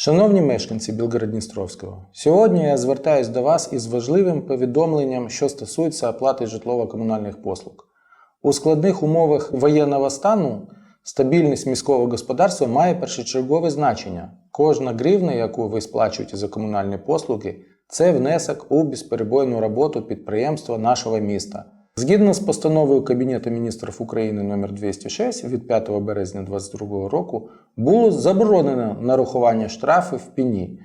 Шановні мешканці Білгород-Дністровського, сьогодні я звертаюся до вас із важливим повідомленням, що стосується оплати житлово-комунальних послуг. У складних умовах воєнного стану стабільність міського господарства має першочергове значення. Кожна гривна, яку ви сплачуєте за комунальні послуги, це внесок у безперебойну роботу підприємства нашого міста. Згідно з постановою Кабінету міністрів України номер 206 від 5 березня 2022 року було заборонено нарахування штрафів в пені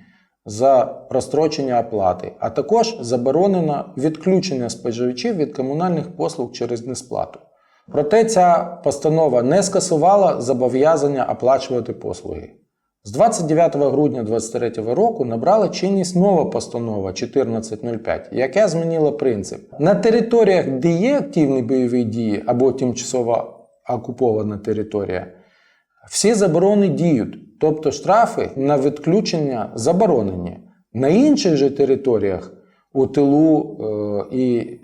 за прострочення оплати, а також заборонено відключення споживачів від комунальних послуг через несплату. Проте ця постанова не скасувала зобов'язання оплачувати послуги. З 29 грудня 2023 року набрала чинність нова постанова 1405, яка змінила принцип. На територіях, де є активні бойові дії або тимчасово окупована територія, всі заборони діють, тобто штрафи на відключення заборонені. На інших же територіях, у тилу е, і е,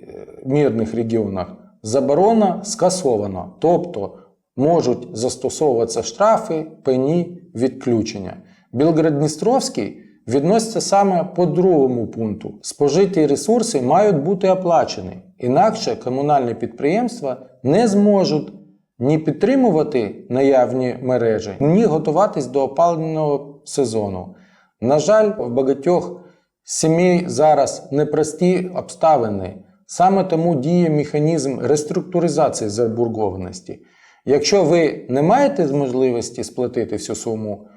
мирних регіонах, заборона скасована, тобто можуть застосовуватися штрафи, пені, відключення. Білгород-Дністровський відноситься саме по другому пункту. Спожиті ресурси мають бути оплачені, інакше комунальні підприємства не зможуть ні підтримувати наявні мережі, ні готуватись до опалювального сезону. На жаль, в багатьох сімей зараз непрості обставини. Саме тому діє механізм реструктуризації заборгованості. Якщо ви не маєте можливості сплатити всю суму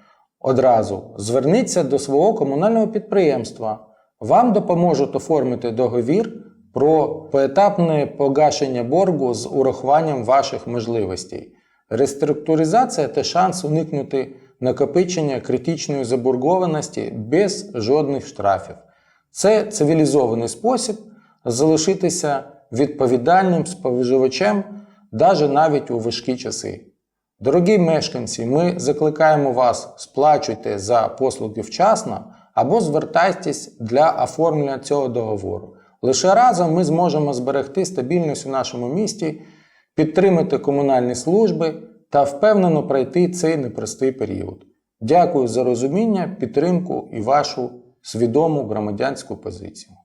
одразу, зверніться до свого комунального підприємства. Вам допоможуть оформити договір про поетапне погашення боргу з урахуванням ваших можливостей. Реструктуризація це шанс уникнути накопичення критичної заборгованості без жодних штрафів. Це цивілізований спосіб залишитися відповідальним споживачем навіть навіть у важкі часи. Дорогі мешканці, ми закликаємо вас сплачуйте за послуги вчасно або звертайтесь для оформлення цього договору. Лише разом ми зможемо зберегти стабільність у нашому місті, підтримати комунальні служби та впевнено пройти цей непростий період. Дякую за розуміння, підтримку і вашу свідому громадянську позицію.